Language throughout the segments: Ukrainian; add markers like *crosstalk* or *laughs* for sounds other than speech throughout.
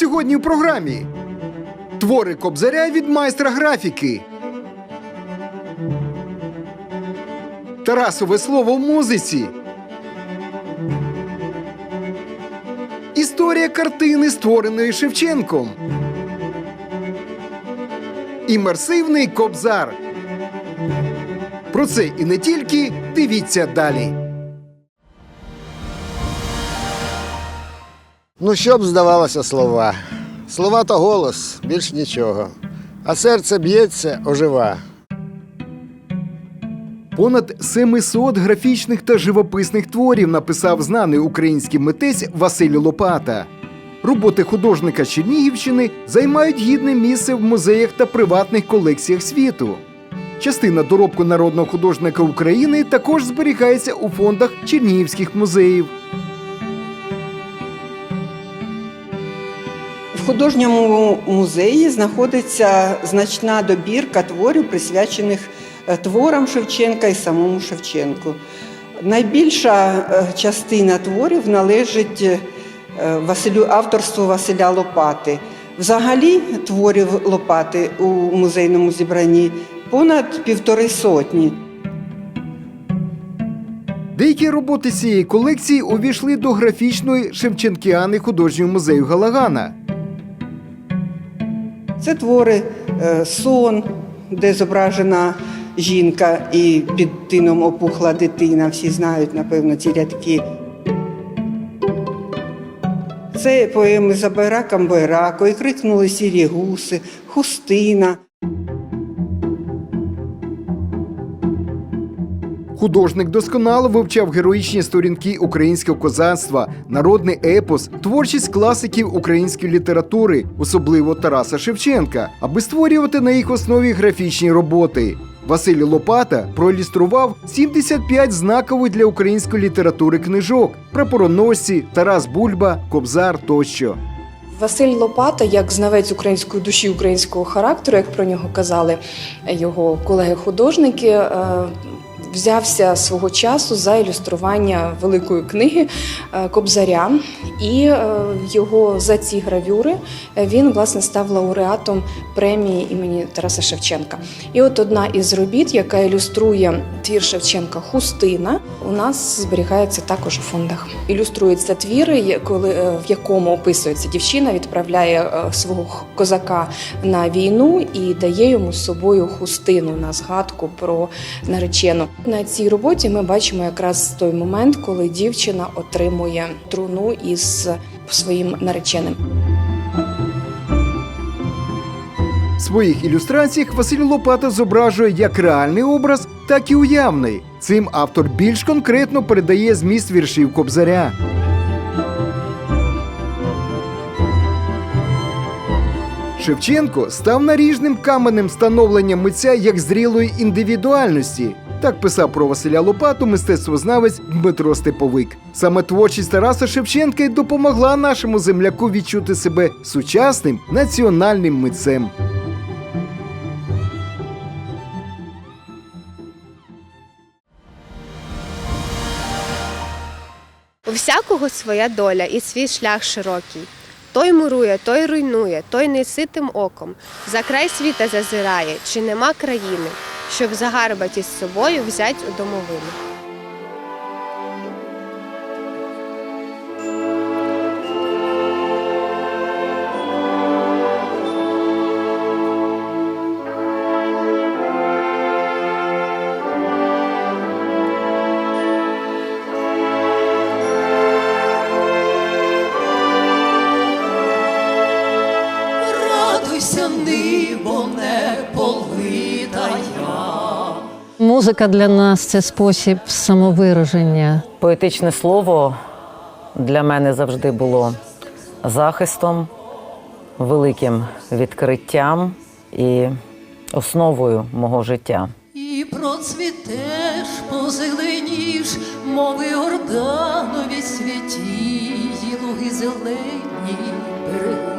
Сьогодні в програмі твори кобзаря від майстра графіки. Тарасове слово в музиці. Історія картини, створеної Шевченком. Імерсивний кобзар. Про це і не тільки дивіться далі. Ну, що б здавалося слова? Слова то голос, більш нічого. А серце б'ється, ожива. Понад 700 графічних та живописних творів написав знаний український митець Василь Лопата. Роботи художника Чернігівщини займають гідне місце в музеях та приватних колекціях світу. Частина доробку народного художника України також зберігається у фондах чернігівських музеїв. Художньому музеї знаходиться значна добірка творів, присвячених е, творам Шевченка і самому Шевченку. Найбільша е, частина творів належить е, Василю, авторству Василя Лопати. Взагалі творів Лопати у музейному зібранні понад півтори сотні. Деякі роботи цієї колекції увійшли до графічної Шевченкіани художнього музею Галагана. Це твори е, сон, де зображена жінка і під тином опухла дитина. Всі знають, напевно, ці рядки. Це поеми за байраком байрако, і крикнули сірі гуси, хустина. Художник досконало вивчав героїчні сторінки українського козацтва, народний епос, творчість класиків української літератури, особливо Тараса Шевченка, аби створювати на їх основі графічні роботи. Василь Лопата проілюстрував 75 знакових для української літератури книжок: прапороносці, Тарас Бульба, Кобзар тощо. Василь Лопата, як знавець української душі, українського характеру, як про нього казали його колеги-художники, е, взявся свого часу за ілюстрування великої книги е, Кобзаря, і е, його за ці гравюри е, він власне став лауреатом премії імені Тараса Шевченка. І от одна із робіт, яка ілюструє твір Шевченка Хустина, у нас зберігається також у фондах. Ілюструється твір, є- коли в якому описується дівчина, відправляє свого козака на війну і дає йому з собою хустину на згадку про наречену. На цій роботі ми бачимо якраз той момент, коли дівчина отримує труну із своїм нареченим. В своїх ілюстраціях Василь Лопата зображує як реальний образ, так і уявний. Цим автор більш конкретно передає зміст віршів Кобзаря. Шевченко став наріжним каменем становлення митця як зрілої індивідуальності. Так писав про Василя Лопату мистецтвознавець Дмитро Степовик. Саме творчість Тараса Шевченка й допомогла нашому земляку відчути себе сучасним національним митцем. У всякого своя доля і свій шлях широкий. Той мурує, той руйнує, той неситим оком, за край світа зазирає, чи нема країни, щоб загарбати з собою взять у домовину. Музика для нас це спосіб самовираження. Поетичне слово для мене завжди було захистом, великим відкриттям і основою мого життя. І процвітеш, позеленіш, мови орданові святі, і луги зелені береги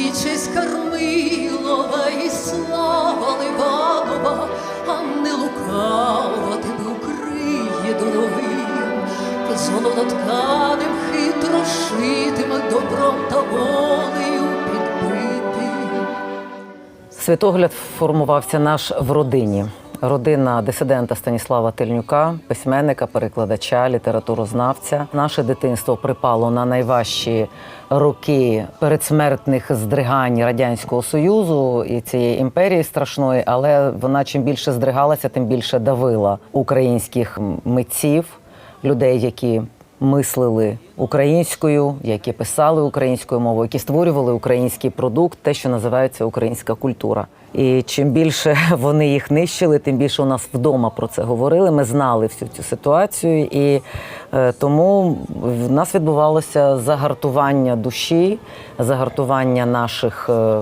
і честь Кармилова, і слава Ливанова, а не лукава тебе укриє дорогим, та золототканим хитро шитим добром та волею підбитим. Святогляд формувався наш в родині. Родина дисидента Станіслава Тельнюка, письменника, перекладача, літературознавця. Наше дитинство припало на найважчі роки передсмертних здригань Радянського Союзу і цієї імперії страшної, але вона чим більше здригалася, тим більше давила українських митців, людей, які мислили українською, які писали українською мовою, які створювали український продукт, те, що називається українська культура. І чим більше *laughs* вони їх нищили, тим більше у нас вдома про це говорили. Ми знали всю цю ситуацію, і е, тому в нас відбувалося загартування душі, загартування наших. е,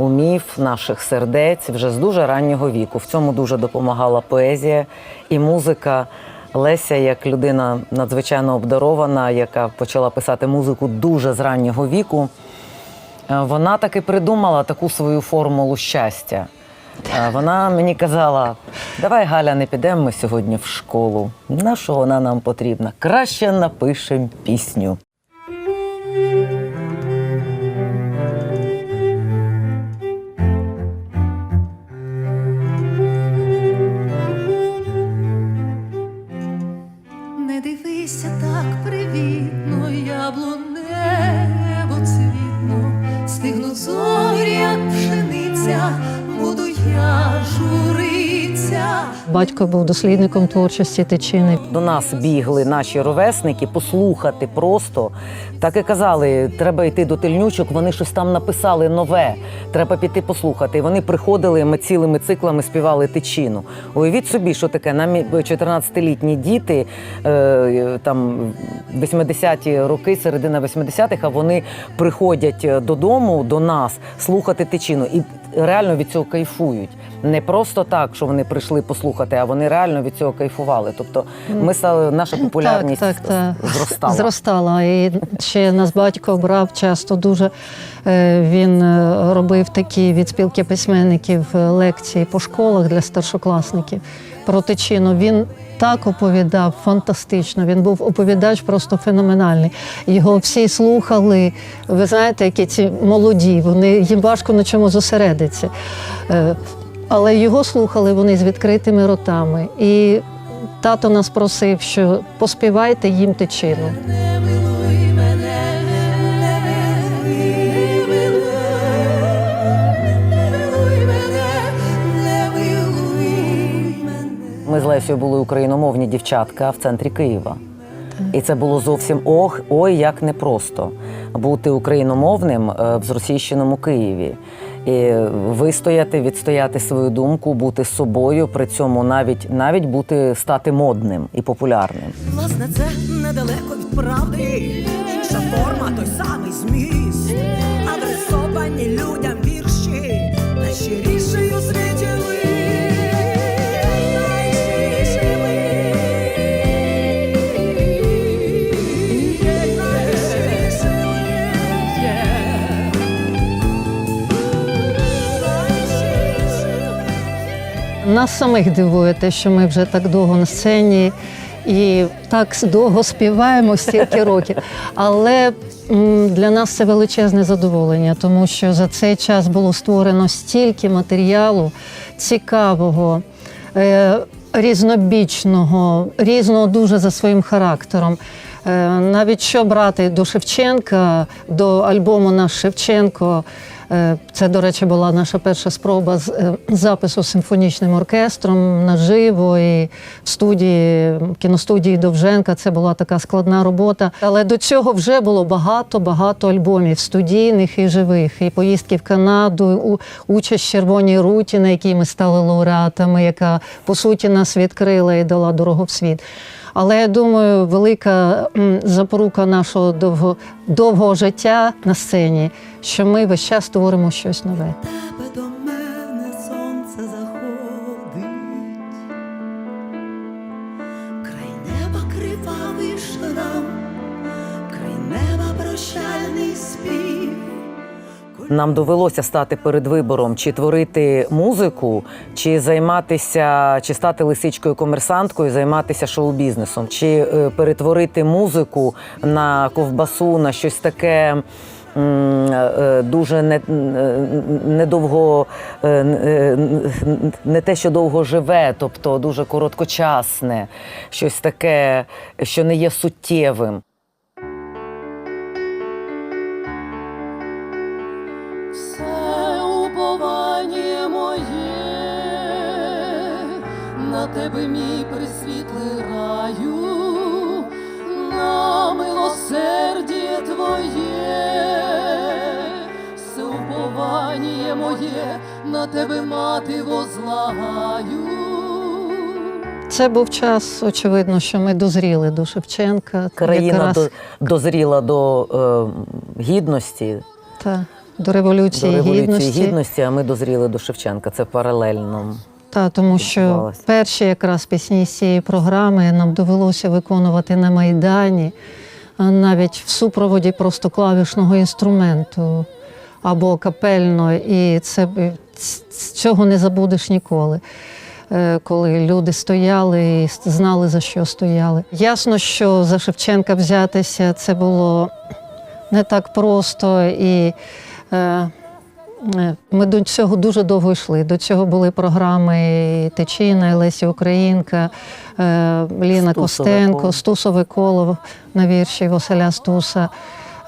умів, наших сердець вже з дуже раннього віку. В цьому дуже допомагала поезія і музика. Леся, як людина надзвичайно обдарована, яка почала писати музику дуже з раннього віку, вона таки придумала таку свою формулу щастя. Е, Вона мені казала: давай, Галя, не підемо ми сьогодні в школу. На що вона нам потрібна? Краще напишемо пісню. Батько був дослідником творчості тичини. До нас бігли наші ровесники послухати просто. Так і казали, треба йти до тельнючок, вони щось там написали нове. Треба піти послухати. І вони приходили, ми цілими циклами співали тичину. Уявіть собі, що таке. Нам 14-літні діти, е, там 80-ті роки, середина 80-х, а вони приходять е, додому до нас слухати тичину. І реально від цього кайфують. Не просто так, що вони прийшли послухати, а вони реально від цього кайфували. Тобто ми стали, наша популярність так, так, так. зростала. Зростала. І ще нас батько брав часто дуже. е, Він е, робив такі від спілки письменників е, лекції по школах для старшокласників про тичину. Він так оповідав фантастично. Він був оповідач просто феноменальний. Його всі слухали. Ви знаєте, які ці молоді, вони їм важко на чому зосередитися. Е, Але його слухали вони з відкритими ротами. І тато нас просив, що поспівайте їм тичину. Ми з Лесією були україномовні дівчатка в центрі Києва. І це було зовсім ох, ой, як непросто бути україномовним е, в зросійщеному Києві. І вистояти, відстояти свою думку, бути собою, при цьому навіть навіть бути стати модним і популярним. Власне, це недалеко від правди. Інша форма, той самий зміст. Адресовані людям вірші, найщиріший у Нас самих дивує те, що ми вже так довго на сцені і так довго співаємо стільки років. Але для нас це величезне задоволення, тому що за цей час було створено стільки матеріалу цікавого. е, Різнобічного, різного дуже за своїм характером. Е, Навіть що брати до Шевченка, до альбому Наш Шевченко. Е, Це, до речі, була наша перша спроба з е, запису з симфонічним оркестром наживо і в студії кіностудії Довженка. Це була така складна робота. Але до цього вже було багато багато альбомів студійних і живих. І поїздки в Канаду, участь в Червоній руті, на якій ми стали лауреатами, яка по суті нас відкрила і дала дорогу в світ. Але я думаю, велика запорука нашого довго, довгого життя на сцені, що ми весь час творимо щось нове. тебе до мене сонце заходить, край кривавий шрам, край неба прощальний спів. Нам довелося стати перед вибором, чи творити музику, чи займатися, чи стати лисичкою комерсанткою, займатися шоу-бізнесом, чи е, перетворити музику на ковбасу, на щось таке е, дуже не, недовго, е, е, не те, що довго живе, тобто дуже короткочасне, щось таке, що не є суттєвим. На тебе мій присвітлий раю, на милосердіє твоє, все уповання моє, на тебе мати возлагаю. Це був час, очевидно, що ми дозріли до Шевченка. Країна якраз, до, дозріла до е, гідності, та, до революції, до революції гідності. гідності, а ми дозріли до Шевченка. Це паралельно. Та, тому що перші якраз пісні з цієї програми нам довелося виконувати на Майдані, а навіть в супроводі просто клавішного інструменту або капельно. І це ц- цього не забудеш ніколи. Е, Коли люди стояли і знали, за що стояли. Ясно, що за Шевченка взятися це було не так просто. І е, Е, Ми до цього дуже довго йшли. До цього були програми і Тичина, Лесі Українка, е, Ліна Стусове Костенко, коло. Стусове коло на вірші Василя Стуса.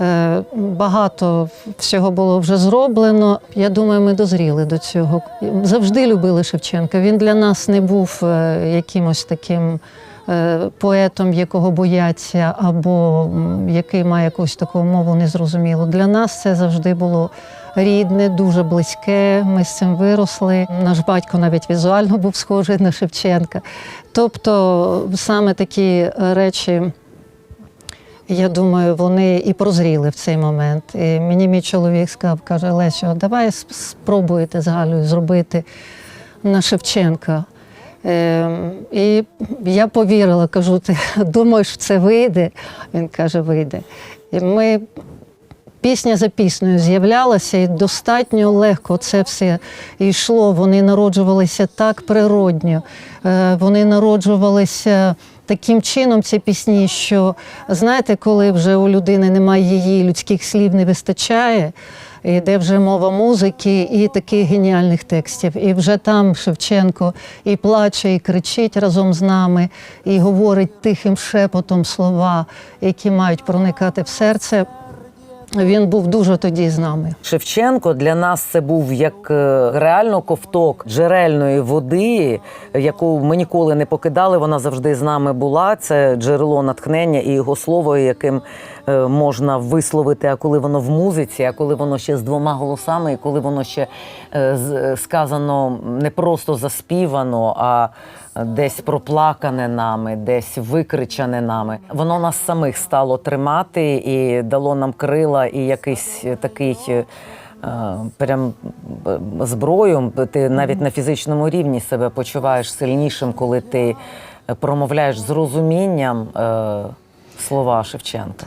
Е, Багато всього було вже зроблено. Я думаю, ми дозріли до цього. Завжди любили Шевченка. Він для нас не був е, якимось таким е, поетом, якого бояться, або який має якусь таку мову незрозумілу. Для нас це завжди було рідне, дуже близьке. Ми з цим виросли. Наш батько навіть візуально був схожий на Шевченка. Тобто саме такі е, речі. Я думаю, вони і прозріли в цей момент. І мені мій чоловік сказав, каже, Лесю, давай спробуйте з Галею зробити на Шевченка. Ем, і я повірила, кажу, ти думаєш, це вийде? Він каже, вийде. І ми пісня за піснею з'являлася, і достатньо легко це все йшло. Вони народжувалися так природньо, Е, вони народжувалися таким чином, ці пісні, що знаєте, коли вже у людини немає її, людських слів не вистачає. Йде вже мова музики і таких геніальних текстів. І вже там Шевченко і плаче, і кричить разом з нами, і говорить тихим шепотом слова, які мають проникати в серце. Він був дуже тоді з нами. Шевченко для нас це був як е, реально ковток джерельної води, яку ми ніколи не покидали. Вона завжди з нами була. Це джерело натхнення і його слово, яким можна висловити, а коли воно в музиці, а коли воно ще з двома голосами, і коли воно ще е, сказано не просто заспівано, а десь проплакане нами, десь викричане нами. Воно нас самих стало тримати і дало нам крила і якийсь такий. е, Прям е, зброю, ти навіть на фізичному рівні себе почуваєш сильнішим, коли ти промовляєш з розумінням е, слова Шевченка.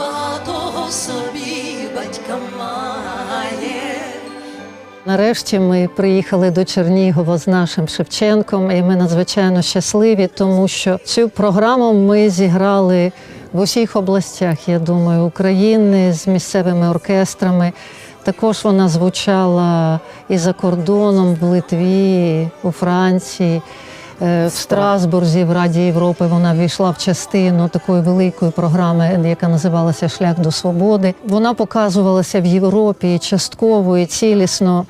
Багатого собі батька має. Нарешті ми приїхали до Чернігова з нашим Шевченком, і ми надзвичайно щасливі, тому що цю програму ми зіграли в усіх областях, я думаю, України з місцевими оркестрами. Також вона звучала і за кордоном, в Литві, у Франції. Е, В Страсбурзі в Раді Європи вона війшла в частину такої великої програми, яка називалася Шлях до свободи. Вона показувалася в Європі частково і цілісно.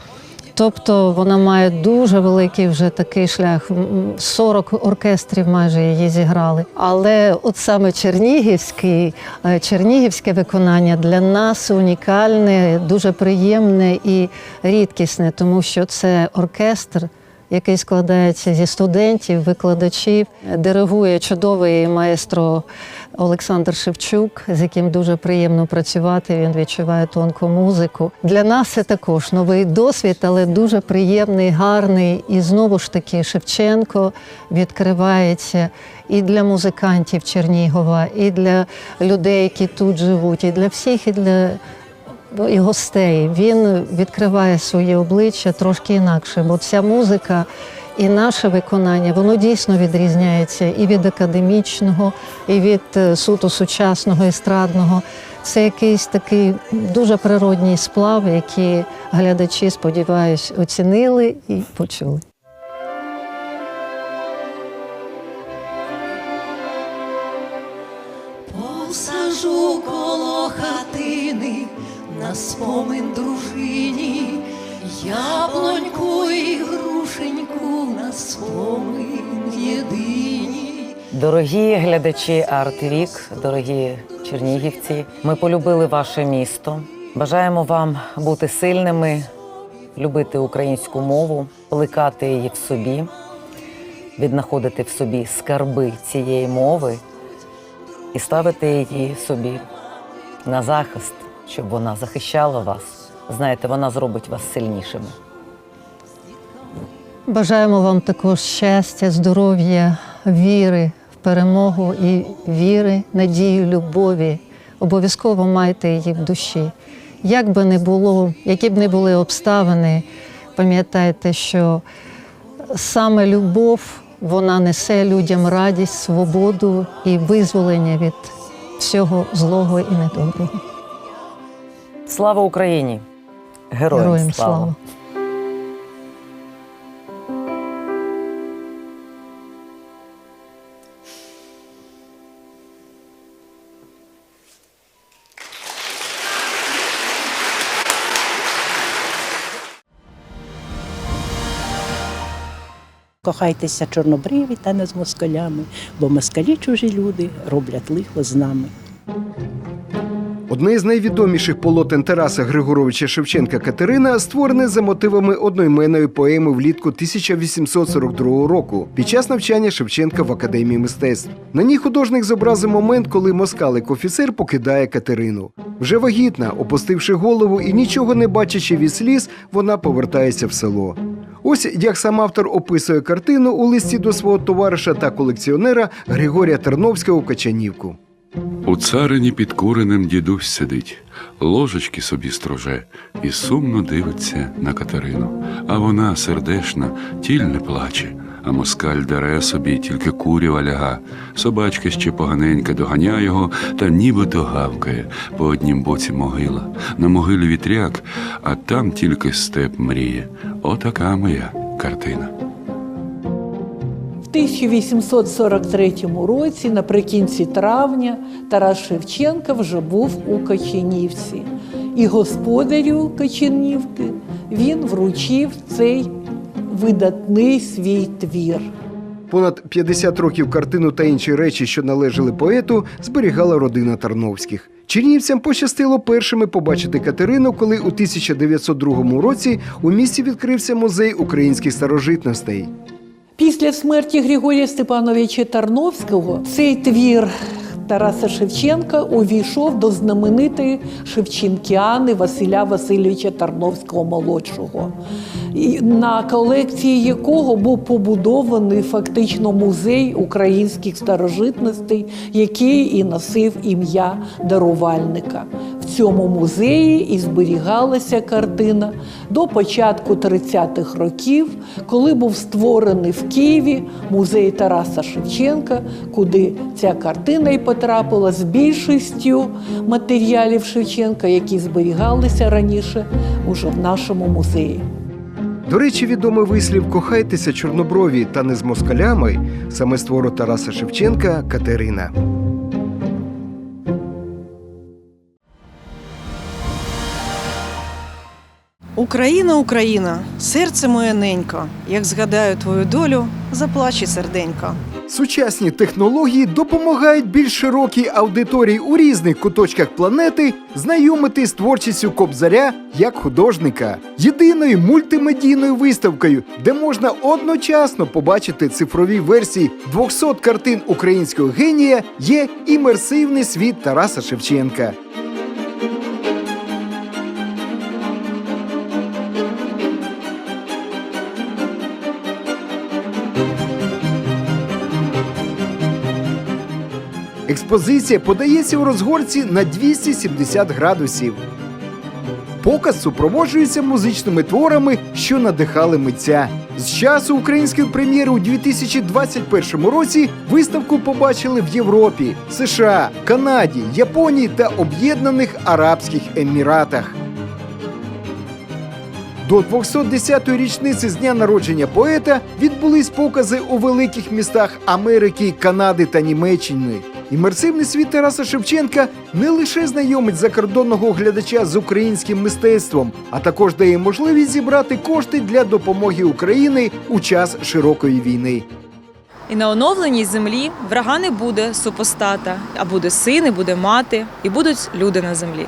Тобто вона має дуже великий вже такий шлях. М, 40 оркестрів майже її зіграли. Але от саме Чернігівський, е, чернігівське виконання для нас унікальне, дуже приємне і рідкісне, тому що це оркестр який складається зі студентів, викладачів. Диригує чудовий маестро Олександр Шевчук, з яким дуже приємно працювати. Він відчуває тонку музику. Для нас це також новий досвід, але дуже приємний, гарний. І знову ж таки Шевченко відкривається і для музикантів Чернігова, і для людей, які тут живуть, і для всіх, і для і гостей. Він відкриває своє обличчя трошки інакше, бо ця музика і наше виконання воно дійсно відрізняється і від академічного, і від е, суто сучасного естрадного. Це якийсь такий дуже природній сплав, який глядачі, сподіваюсь, оцінили і почули. На спомин дружині, яблоньку і грушеньку на спомин єдині. Дорогі глядачі Арт-Вік, дорогі чернігівці, ми полюбили ваше місто. Бажаємо вам бути сильними, любити українську мову, плекати її в собі, віднаходити в собі скарби цієї мови і ставити її собі на захист, щоб вона захищала вас. Знаєте, вона зробить вас сильнішими. Бажаємо вам також щастя, здоров'я, віри в перемогу і віри, надії, любові. Обов'язково майте її в душі. Як би не було, які б не були обставини, пам'ятайте, що саме любов вона несе людям радість, свободу і визволення від всього злого і недоброго. Слава Україні! Героям, Героям слава! слава! Кохайтеся чорнобриві та не з москалями, бо москалі чужі люди роблять лихо з нами. Одне з найвідоміших полотен Тараса Григоровича Шевченка Катерина створене за мотивами одноіменної поеми влітку 1842 року під час навчання Шевченка в академії мистецтв. На ній художник зобразив момент, коли москалик офіцер покидає Катерину. Вже вагітна, опустивши голову і нічого не бачачи від сліз, вона повертається в село. Ось як сам автор описує картину у листі до свого товариша та колекціонера Григорія Терновського в Качанівку. У царині під куренем дідусь сидить, ложечки собі строже і сумно дивиться на Катерину. А вона сердешна, тіль не плаче, а москаль дере собі тільки курява ляга. Собачка ще поганенька доганяє його та нібито гавкає по однім боці могила. На могилі вітряк, а там тільки степ мріє. Отака моя картина. В 1843 році, наприкінці травня, Тарас Шевченко вже був у Качанівці. І господарю Качанівки він вручив цей видатний свій твір. Понад 50 років картину та інші речі, що належали поету, зберігала родина Тарновських. Чернівцям пощастило першими побачити Катерину, коли у 1902 році у місті відкрився музей українських старожитностей. Після смерті Григорія Степановича Тарновського цей твір Тараса Шевченка увійшов до знаменитої Шевченкіани Василя Васильовича Тарновського молодшого, на колекції якого був побудований фактично музей українських старожитностей, який і носив ім'я дарувальника. Цьому музеї і зберігалася картина до початку 30-х років, коли був створений в Києві музей Тараса Шевченка, куди ця картина і потрапила з більшістю матеріалів Шевченка, які зберігалися раніше уже в нашому музеї. До речі, відомий вислів Кохайтеся чорноброві та не з москалями саме з твору Тараса Шевченка Катерина. Україна, Україна, серце моє ненько, як згадаю твою долю, заплаче серденько. Сучасні технології допомагають більш широкій аудиторії у різних куточках планети знайомити з творчістю Кобзаря як художника, єдиною мультимедійною виставкою, де можна одночасно побачити цифрові версії 200 картин українського генія, є імерсивний світ Тараса Шевченка. Експозиція подається у розгорці на 270 градусів. Показ супроводжується музичними творами, що надихали митця. З часу української прем'єри у 2021 році виставку побачили в Європі, США, Канаді, Японії та Об'єднаних Арабських Еміратах. До 210-ї річниці з дня народження поета відбулись покази у великих містах Америки, Канади та Німеччини. Імерсивний світ Тараса Шевченка не лише знайомить закордонного глядача з українським мистецтвом, а також дає можливість зібрати кошти для допомоги Україні у час широкої війни. І на оновленій землі врага не буде супостата, а буде син, і буде мати, і будуть люди на землі.